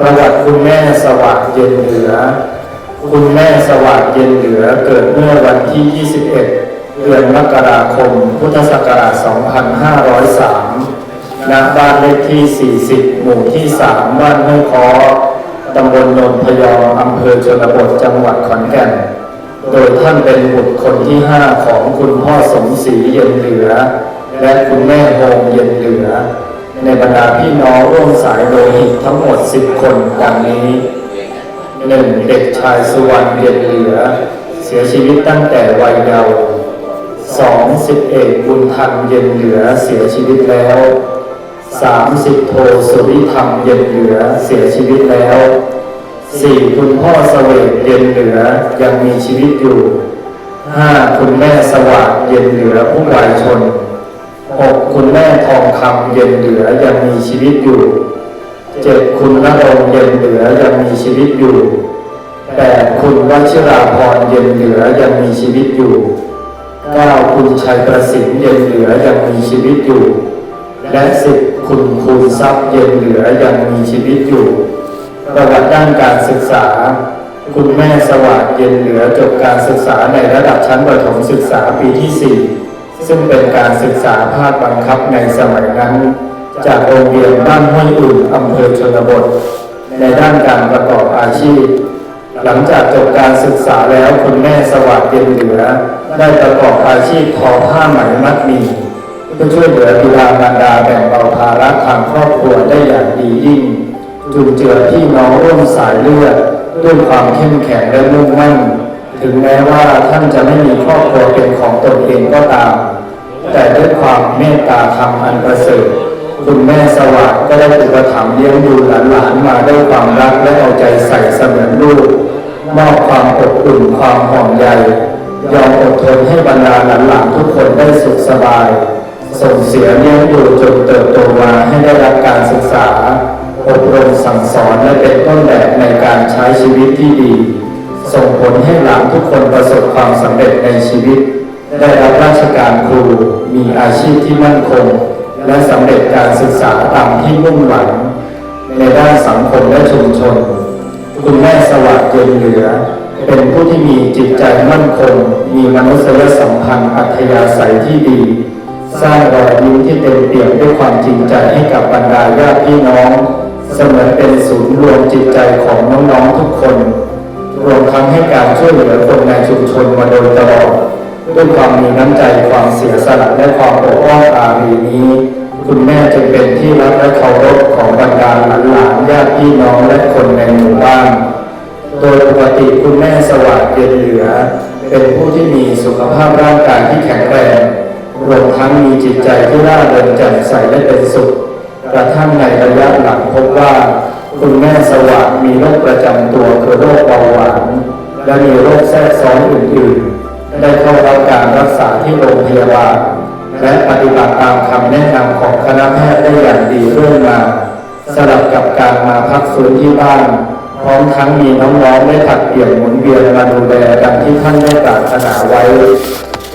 ปรากคุณแม่สว่างเย็นเหลือ คุณแม่สวัสดิ์เย็นเหลือเกิดเมื่อวันที่ 21 เดือนมกราคม พุทธศักราช 2503 ณ บ้านเลขที่ 40 หมู่ที่ 3 บ้านห้วยคอตำบลนนพยอมอำเภอชนบท จังหวัดขอนแก่น โดยท่านเป็นบุตรคนที่ 5 ของคุณพ่อสมศรีเย็นเหลือ และคุณแม่โฮมเย็นเหลือ ในบรรดาพี่น้องร่วมสายโลหิตทั้งหมด 10 คนดังนี้หนึ่งเด็กชายสุวรรณเย็นเหลือ เสียชีวิตตั้งแต่วัยเยาว์สองสิบเอกบุญธรรมเย็นเหลือเสียชีวิตแล้วสามสิบโทสุริธรรมเย็นเหลือเสียชีวิตแล้วสี่คุณพ่อเสวตเย็นเหลือยังมีชีวิตอยู่ห้าคุณแม่สวัสดิ์เย็นเหลือผู้วายชน หกคุณแม่ทองคำเย็นเหลือยังมีชีวิตอยู่เจ็ดคุณนรงเย็นเหลือยังมีชีวิตอยู่แปดคุณวชิราพรเย็นเหลือยังมีชีวิตอยู่เก้าคุณชัยประสิทธิ์เย็นเหลือยังมีชีวิตอยู่ และสิบคุณคูณทรัพย์เย็นเหลือยังมีชีวิตอยู่ประวัติด้านการศึกษา คุณแม่สวัสดิ์เย็นเหลือจบการศึกษาในระดับชั้นประถมศึกษาปีที่ 4 ซึ่งเป็นการศึกษาภาคบังคับในสมัยนั้น จากโรงเรียนบ้านห้วยอุ่นอำเภอชนบท ในด้านการประกอบอาชีพ หลังจากจบการศึกษาแล้วคุณแม่สวัสดิ์เย็นเหลือ ได้ประกอบอาชีพทอผ้าไหมมัดมีเพื่อช่วยเหลือบิดามารดาแบ่งเบาภาระทางครอบครัวได้อย่างดียิ่งจุนเจือพี่น้องร่วมสายเลือดด้วยความเข้มแข็งและมุ่งมั่น ถึงแม้ว่าท่านจะไม่มีครอบครัวเป็นของตนเองก็ตาม แต่ด้วยความเมตตาธรรมอันประเสริฐคุณแม่สวัสดิ์ก็ได้อุปถัมภ์เลี้ยงดูหลานๆมาด้วยความรักและเอาใจใส่เสมือนลูกมอบความอบอุ่นความห่วงใยยอมอดทนให้บรรดาหลานๆทุกคนได้สุขสบาย ส่งเสียเลี้ยงดูจนเติบโตมาให้ได้รับการศึกษา อบรมสั่งสอนและเป็นต้นแบบในการใช้ชีวิตที่ดี ส่งผลให้หลานทุกคนประสบความสำเร็จในชีวิต ได้รับราชการครูมีอาชีพที่มั่นคง และสำเร็จการศึกษาตามที่มุ่งหวัง ในด้านสังคมและชุมชน คุณแม่สวัสดิ์เย็นเหลือ เป็นผู้ที่มีจิตใจมั่นคง มีมนุษยสัมพันธ์อัธยาศัยที่ดี สร้างรอยยิ้มที่เต็มเปี่ยมด้วยความจริงใจให้กับบรรดาญาติพี่น้อง เสมือนเป็นศูนย์รวมจิตใจของน้องๆทุกคน รวมทั้งให้การช่วยเหลือคนในชุมชนมาโดยตลอด ด้วยความมีน้ำใจความเสียสละและความปกป้องอารีนี้ คุณแม่จึงเป็นที่รักและเคารพของบรรดาหลานๆญาติพี่น้องและคนในหมู่บ้าน โดยปกติคุณแม่สวัสดิ์เย็นเหลือ เป็นผู้ที่มีสุขภาพร่างกายที่แข็งแรงรวมทั้งมีจิตใจที่ร่าเริงแจ่มใสและเป็นสุข กระทั่งในระยะหลังพบว่า คุณแม่สวัสดิ์มีโรคประจำตัวคือโรคเบาหวานและมีโรคแทรกซ้อนอื่นๆ ได้เข้ารับการรักษาที่โรงพยาบาล และปฏิบัติตามคำแนะนำของคณะแพทย์ได้อย่างดีเรื่อยมาสลับกับการมาพักฟื้นที่บ้าน พร้อมทั้งมีน้องๆได้ผัดเปลี่ยนหมุนเวียนมาดูแลดังที่ท่านได้ปรารถนาไว้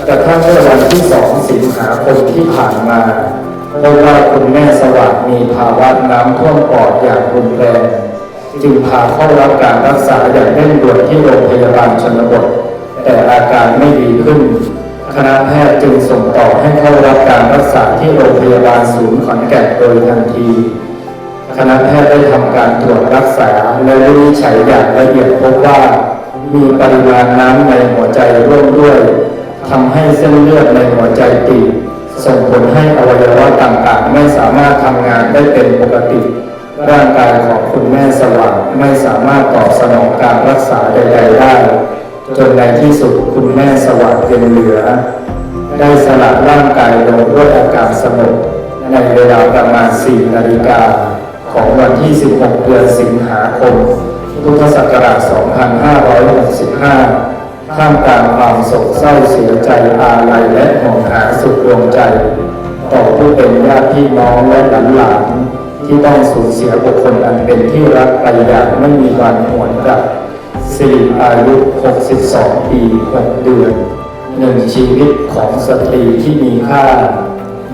กระทั่งเมื่อวันที่สองสิงหาคมที่ผ่านมาพบว่าคุณแม่สวัสดมีภาวะน้ำท่วมปอดอย่างรุนแรงจึงพาเข้ารับการรักษาอย่างเร่งด่วนที่โรงพยาบาลชนบท แต่อาการไม่ดีขึ้น คณะแพทย์จึงส่งต่อให้เข้ารับการรักษาที่โรงพยาบาลศูนย์ขอนแก่นโดยทันที คณะแพทย์ได้ทำการตรวจรักษาและวินิจฉัยอย่างละเอียดพบว่า มีปริมาณน้ำในหัวใจร่วมด้วยทำให้เส้นเลือดในหัวใจตีบส่งผลให้อวัยวะต่างๆ ไม่สามารถทำงานได้เป็นปกติ ร่างกายของคุณแม่สว่างไม่สามารถตอบสนองการรักษาใดๆได้ จนในที่สุดคุณแม่สว่างเป็นเหลือ ได้สละร่างกายลงด้วยอาการสงบในเวลาประมาณ 4 นาฬิกา ของวันที่ 16 เดือนสิงหาคม พุทธศักราช 2565 ท่ามกลางความโศกเศร้าเสียใจอาลัยและห่วงหาสุดดวงใจ ต่อผู้เป็นญาติพี่น้องและหลานๆที่ต้องสูญเสียบุคคลอันเป็นที่รักไปอย่างไม่มีวันหวนกลับ สิริอายุ 62 ปี 6 เดือนหนึ่งชีวิตของสตรีที่มีค่า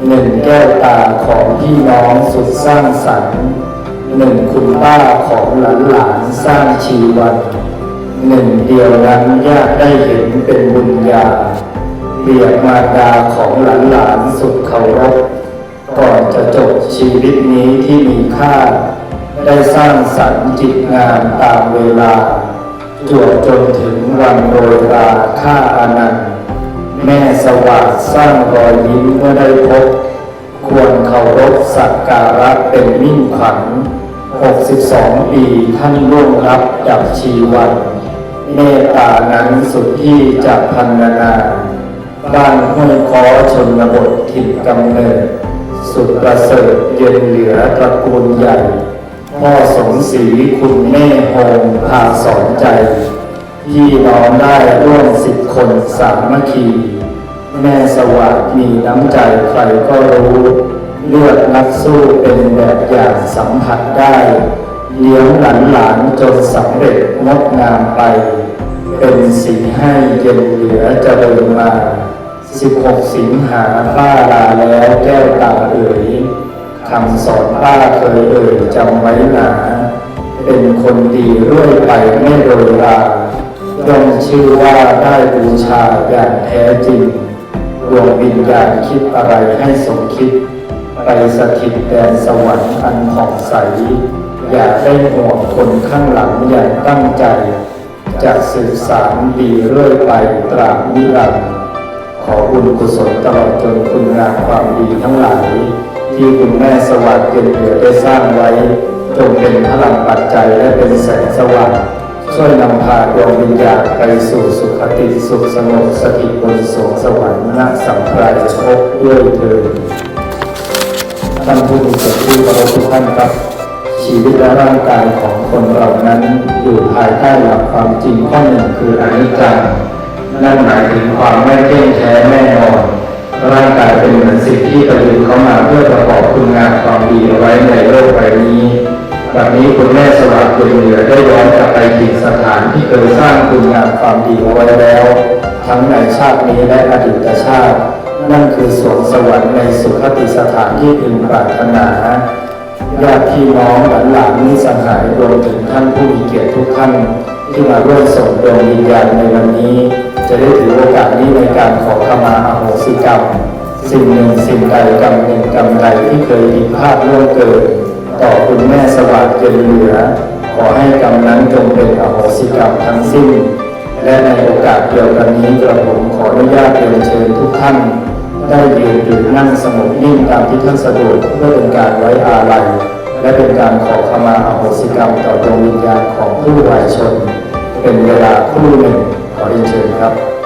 หนึ่งแก้วตาของพี่น้องสุดสร้างสรรค์หนึ่งคุณป้าของหลานหลานสร้างชีวันหนึ่งเดียวนั้นยากได้เห็นเป็นบุญญาเบียบมาดาของหลานหลานสุดเคารพก่อนจะจบชีวิตนี้ที่มีค่า ได้สร้างสรรค์จิตงานตามเวลา จวบจนถึงวันโรยราค่าอานันต์แม่สวัสดสร้างรอยยิ้มเมื่อได้พบ ควรเคารพสักการะเป็นมิ่งขวัญ62 ปีท่านร่วงรับดับชีวันเมตตานั้นสุดที่จะพันนานา บ้านห้วยคอชนบทถิ่นกำเนิด สุดประเสริฐเย็นเหลือตระกูลใหญ่ พ่อสมศรีคุณแม่โฮมพาสอนใจพี่น้องได้ร่วมสิบคนสามัคคี แม่สวัสดมีน้ำใจใครก็รู้ เลือดนักสู้เป็นแบบอย่างสัมผัสได้เลี้ยงหลานหลานๆจนสำเร็จงดงามไป เป็นสีให้เย็นเหลือจะเจริญมา 16 สิงหาป้าลาแล้วแก้วตาเอ๋ย คำสอนป้าเคยเอ่ยจำไว้หนา เป็นคนดีเรื่อยไปไม่โรยราย่อมชื่อว่าได้บูชาอย่างแท้จริงดวงวิญญาณคิดอะไรให้สมคิด ไปสถิตแดนสวรรค์อันผ่องใส อย่าได้ห่วงคนข้างหลังอย่างตั้งใจ จะสื่อสารดีเรื่อยไปตราบนิรันดร์ขอบุญกุศลตลอดจนคุณงามความดีทั้งหลาย ที่คุณแม่สวัสดิ์เกินเหลือได้สร้างไว้ จงเป็นพลังปัจจัยและเป็นแสงสว่างช่วยนำพาดวงวิญญาณไปสู่สุขติสุขสงบสถิตบนสวงสวรรค์ณสัมปรายภพด้วยเถิดท่านผู้มีเกียรติที่เคารพทุกท่านครับ ชีวิตและร่างกายของคนเรานั้น อยู่ภายใต้หลักความจริงข้อหนึ่งคืออนิจจังนั่นหมายถึงความไม่เที่ยงแท้แน่นอน ร่างกายเป็นเหมือนสิ่งที่ประยุกต์เข้ามาเพื่อประกอบคุณงามความดีเอาไว้ในโลกใบนี้วันนี้คุณแม่สวัสดิ์เย็เหลือได้ย้อนกลับไปถึงสถานที่เคยสร้างคุณงามความดีเอาไว้แล้ว ทั้งในชาตินี้และอดีตชาติ นั่นคือสวงสวรรค์ในสุขติสถานที่พึงปรารถนาญาติพี่น้องหลานๆมิตรสหายรวมถึงท่านผู้มีเกียรติทุกท่านที่มาร่วมส่งดวงวิญญาณในวันนี้ จะได้ถือโอกาสนี้ในการขอขมาอ สิกรรม สิ่งหนึ่งสิ่งใดกรรมหนึ่งกรรมใดที่เคยผิดพลาดล่วงเกินต่อคุณแม่สวัสดิ์เย็นเหลือ ขอให้กรรมนั้นจงเป็นอโหสิกรรมทั้งสิ้น และในโอกาสเดียวกันนี้กระผมขออนุญาตเรียนเชิญทุกท่าน ได้ยืนหรือนั่งสงบนิ่งตามที่ท่านสะดวกเพื่อเป็นการไว้อาลัยและเป็นการขอขมาอโหสิกรรมต่อดวงวิญญาณของผู้วายชน เป็นเวลาครู่หนึ่งขอเรียนเชิญครับ